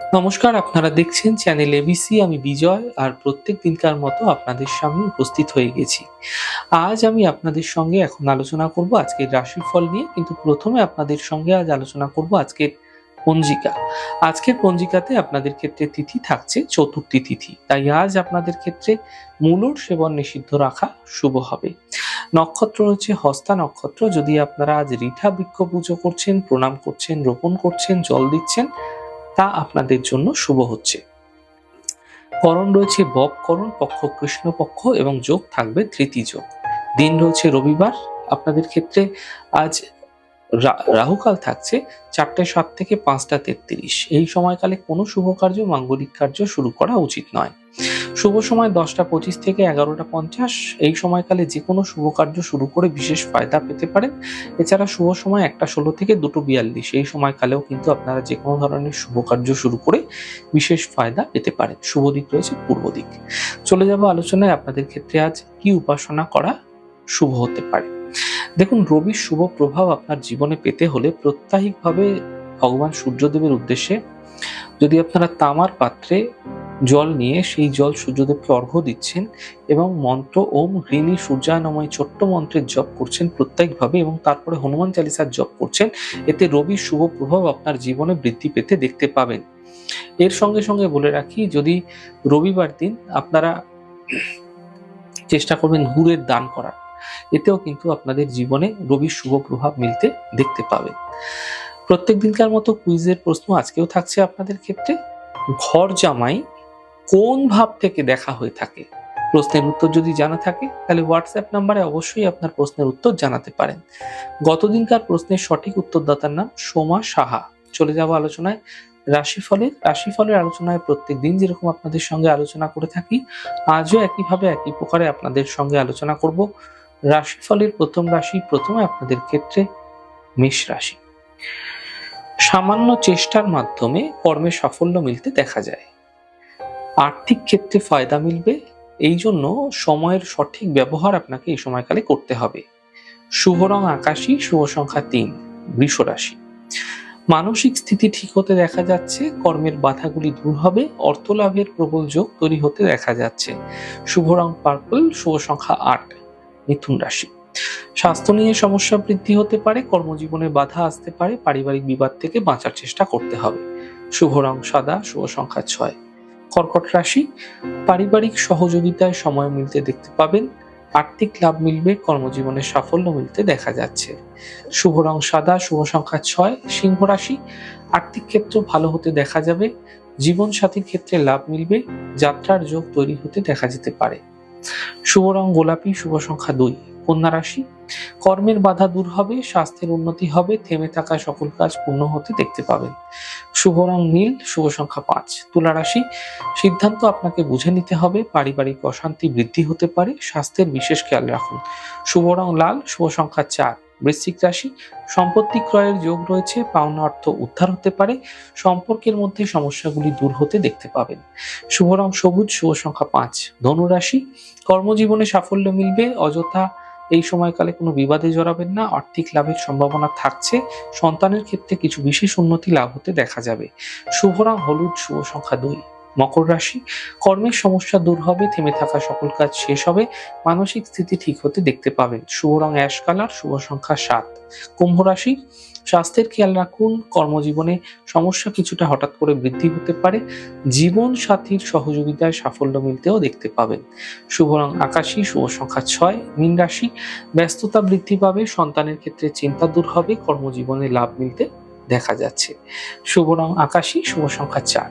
নমস্কার, আপনারা দেখছেন চ্যানেল এবিসি আমি বিজয়, আর প্রত্যেক দিনকার মতো আপনাদের সামনে উপস্থিত হয়ে গেছি। আজ আমি আপনাদের সঙ্গে এখন আলোচনা করব আজকের রাশিফল নিয়ে, কিন্তু প্রথমে আপনাদের সঙ্গে আজ আলোচনা করব আজকের পঞ্জিকা। আজকের পঞ্জিকাতে আপনাদের ক্ষেত্রে তিথি থাকছে চতুর্থী তিথি, তাই আজ আপনাদের ক্ষেত্রে মূলর সেবন নিষিদ্ধ রাখা শুভ হবে। নক্ষত্র হচ্ছে হস্তা নক্ষত্র, যদি আপনারা আজ রিঠা বৃক্ষ পুজো করছেন, প্রণাম করছেন, রোপণ করছেন, জল দিচ্ছেন তা আপনাদের জন্য শুভ হচ্ছে। করণ রয়েছে বব করণ, পক্ষ কৃষ্ণ পক্ষ এবং যোগ থাকবে তৃতীয় যোগ। দিন রয়েছে রবিবার। আপনাদের ক্ষেত্রে আজ রাহুকাল থাকছে চারটে সাত থেকে পাঁচটা তেত্রিশ। এই সময়কালে কোনো শুভ কার্য, মাঙ্গলিক কার্য শুরু করা উচিত নয়। শুভ সময় দশটা পঁচিশ থেকে এগারোটা পঞ্চাশ। এই সময়কালে যে কোনো শুভ কার্য শুরু করে বিশেষ ফায়দা পেতে পারেন এছাড়া শুভ সময় একটা ষোলো থেকে দুটো বিয়াল্লিশ। এই সময়কালেও কিন্তু আপনারা যে কোনো ধরনের শুভ কার্য শুরু করে বিশেষ ফায়দা পেতে পারেন। শুভ দিক রয়েছে পূর্ব দিক। চলে যাব আলোচনায়। আপনাদের ক্ষেত্রে আজ কি উপাসনা করা শুভ হতে পারে? দেখুন, রবির শুভ প্রভাব আপনার জীবনে পেতে হলে প্রত্যাহিকভাবে ভগবান সূর্যদেবের উদ্দেশ্যে যদি আপনারা তামার পাত্রে জল নিয়ে সেই জল সূর্যদেবকে অর্ঘ্য দিচ্ছেন এবং মন্ত্র ওম হৃণী সূর্যানময় ছোট্ট মন্ত্রের জপ করছেন প্রত্যেকভাবে এবং তারপরে হনুমান চালিসার জপ করছেন। এতে রবির শুভ প্রভাব আপনার জীবনে বৃদ্ধি পেতে দেখতে পাবেন। এর সঙ্গে সঙ্গে বলে রাখি, যদি রবিবার দিন আপনারা চেষ্টা করবেন গুড়ের দান করার, এতেও কিন্তু আপনাদের জীবনে রবির শুভ প্রভাব মিলতে দেখতে পাবেন প্রত্যেক দিনকার মতো কুইজের প্রশ্ন আজকেও থাকছে আপনাদের ক্ষেত্রে। ঘর জামাই কোন ভাব থেকে দেখা হয়ে থাকে? প্রশ্নের উত্তর যদি জানা থাকে, তাহলে হোয়াটসঅ্যাপ নাম্বারে অবশ্যই আপনার প্রশ্নের উত্তর জানাতে পারেন। গতদিনকার প্রশ্নের সঠিক উত্তরদাতার নাম সোমা সাহা। চলে যাব আলোচনায়। রাশিফলের রাশিফলের আলোচনায় প্রত্যেক দিন যেরকম আপনাদের সঙ্গে আলোচনা করে থাকি, আজও একইভাবে একই প্রকারে আপনাদের সঙ্গে আলোচনা করব। রাশিফলের প্রথম রাশি প্রথমে আপনাদের ক্ষেত্রে মেষ রাশি। সামান্য চেষ্টার মাধ্যমে কর্মে সাফল্য মিলতে দেখা যায়। আর্থিক ক্ষেত্রে ফায়দা মিলবে। এই জন্য সময়ের সঠিক ব্যবহার আপনাকে এই সময়কালে করতে হবে। শুভ রং আকাশী, শুভ সংখ্যা তিন, বৃষ রাশি। মানসিক স্থিতি ঠিক হতে দেখা যাচ্ছে, কর্মের বাধাগুলি দূর হবে অর্থ লাভের প্রবল যোগ তৈরি হতে দেখা যাচ্ছে। শুভ রং পার্পল, শুভ সংখ্যা আট, মিথুন রাশি। স্বাস্থ্য নিয়ে সমস্যা বৃদ্ধি হতে পারে, কর্মজীবনে বাধা আসতে পারে, পারিবারিক বিবাদ থেকে বাঁচার চেষ্টা করতে হবে। শুভ রং সাদা, শুভ সংখ্যা ছয়। কর্কট রাশি, পারিবারিক সহযোগিতায় সময় মিলতে দেখতে পাবেন, আর্থিক লাভ মিলবে, কর্মজীবনে সাফল্য মিলতে দেখা যাচ্ছে। শুভ রং সাদা, শুভ সংখ্যা ছয়, সিংহ রাশি, আর্থিক ক্ষেত্র ভালো হতে দেখা যাবে জীবন সাথীর ক্ষেত্রে লাভ মিলবে, যাত্রার যোগ তৈরি হতে দেখা যেতে পারে। শুভ রং গোলাপি, শুভ সংখ্যা দুই। কন্যা রাশি। কর্মের বাধা দূর হবে, স্বাস্থ্যের উন্নতি হবে, থেমে থাকা সকল কাজ পূর্ণ হতে দেখতে পাবেন। শুভ রং নীল, শুভ সংখ্যা পাঁচ। তুলা রাশি, সিদ্ধান্ত আপনাকে বুঝে নিতে হবে, পারিবারিক অশান্তি বৃদ্ধি হতে পারে, স্বাস্থ্যের বিশেষ খেয়াল রাখুন। শুভ রং লাল, শুভ সংখ্যা চার। বৃশ্চিক রাশি, সম্পত্তি ক্রয়ের যোগ রয়েছে, পাওনা অর্থ উদ্ধার হতে পারে, সম্পর্কের মধ্যে সমস্যাগুলি দূর হতে দেখতে পাবেন। শুভ রং সবুজ, শুভ সংখ্যা পাঁচ। ধনুরাশি কর্মজীবনে সাফল্য মিলবে, অযথা এই সময়কালে কোনো বিবাদে জড়াবেন না, আর্থিক লাভের সম্ভাবনা থাকছে, সন্তানের ক্ষেত্রে কিছু বিশেষ উন্নতি লাভ হতে দেখা যাবে। শুভ রং হলুদ, শুভ সংখ্যা দুই। মকর রাশি। কর্মের সমস্যা দূর হবে, থেমে থাকা সকল কাজ শেষ হবে, মানসিক স্থিতি ঠিক হতে দেখতে পাবেন। শুভ রং অ্যাশ কালার, শুভ সংখ্যা সাত। কুম্ভ রাশি, স্বাস্থ্যের খেয়াল রাখুন, কর্মজীবনে সমস্যা কিছুটা হঠাৎ করে বৃদ্ধি হতে পারে জীবন সাথীর সহযোগিতায় সাফল্য মিলতেও দেখতে পাবেন। শুভ রং আকাশী, শুভ সংখ্যা ছয়। মীন রাশি, ব্যস্ততা বৃদ্ধি পাবে, সন্তানের ক্ষেত্রে চিন্তা দূর হবে, কর্মজীবনে লাভ মিলতে দেখা যাচ্ছে। শুভ রং আকাশী, শুভ সংখ্যা চার।